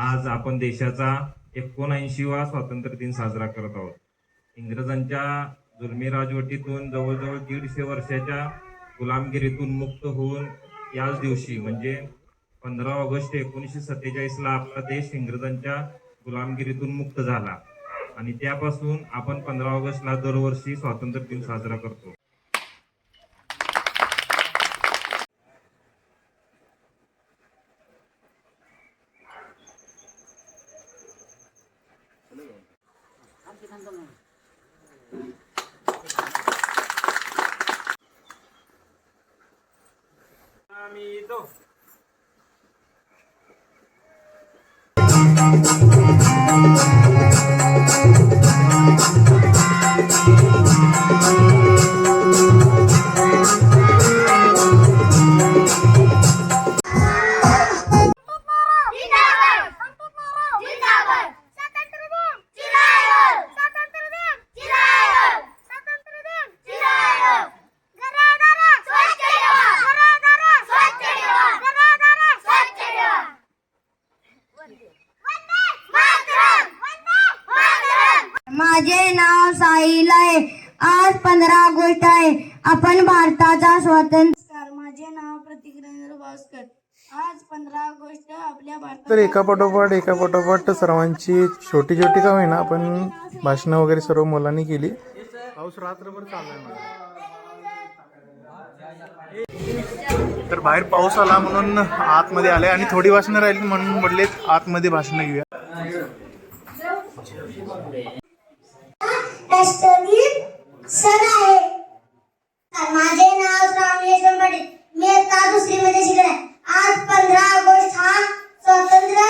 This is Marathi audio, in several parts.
आज आपण देशाचा एकोणऐंशीवा स्वातंत्र्य दिन साजरा करत आहोत. इंग्रजांच्या जुलमी राजवटीतून जवळजवळ दीडशे वर्षाच्या गुलामगिरीतून मुक्त होऊन याच दिवशी म्हणजे पंधरा ऑगस्ट एकोणीसशे सत्तेचाळीसला आपला देश इंग्रजांच्या गुलामगिरीतून मुक्त झाला. आणि त्यापासून आपण पंधरा ऑगस्टला दरवर्षी स्वातंत्र्य दिन साजरा करतो. Amito. माझे नाव साहिल आहे. आज पंधरा ऑगस्ट आहे. आपण भारताचा स्वातंत्र्य माझे नाव प्रतीक रवींद्र भास्कर. आज पंधरा ऑगस्ट आपल्या भारतात तर एका पाठोपाठ एका पाठोपाठ सर्वांची छोटी छोटी का होईना आपण भाषणं वगैरे सर्व मुलांनी केली. पाऊस रात्रभर चाललाय तर बाहेर पाऊस आला म्हणून आतमध्ये आले आणि थोडी भाषणं राहिली म्हणून म्हटले आतमध्ये भाषणं घेऊया. राष्ट्रगीत सण आहे. माझे नाव श्रावणेश्वर पाटील. मी आता दुसरी मध्ये शिकले. आज पंधरा ऑगस्ट हा स्वातंत्र्य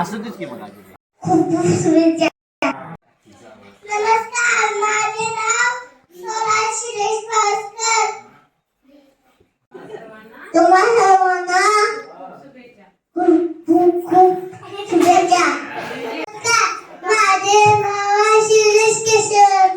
असं की मग आधी. खूप खूप शुभेच्छा. नमस्कार माझे नाव स्वराज शिरेश भास्कर तुम्हा सर्वांना खूप खूप खूप शुभेच्छा नमस्कार, माझे नाव आहे शिरेश केशव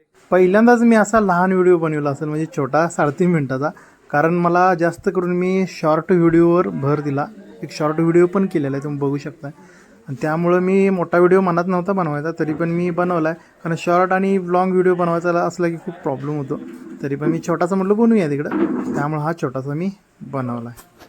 पहिल्यांदाच मी असा लहान व्हिडिओ बनवला असेल म्हणजे छोटा साडेतीन मिनटाचा. कारण मला जास्त करून मी शॉर्ट व्हिडिओवर भर दिला. एक शॉर्ट व्हिडिओ पण केलेला आहे तुम्ही बघू शकता आणि त्यामुळं मी मोठा व्हिडिओ मनात नव्हता बनवायचा तरी पण मी बनवला आहे कारण शॉर्ट आणि लॉंग व्हिडिओ बनवायचा असला की खूप प्रॉब्लेम होतो. तरी पण मी छोटासा म्हटलं बनवूया तिकडं. त्यामुळं हा छोटासा मी बनवला आहे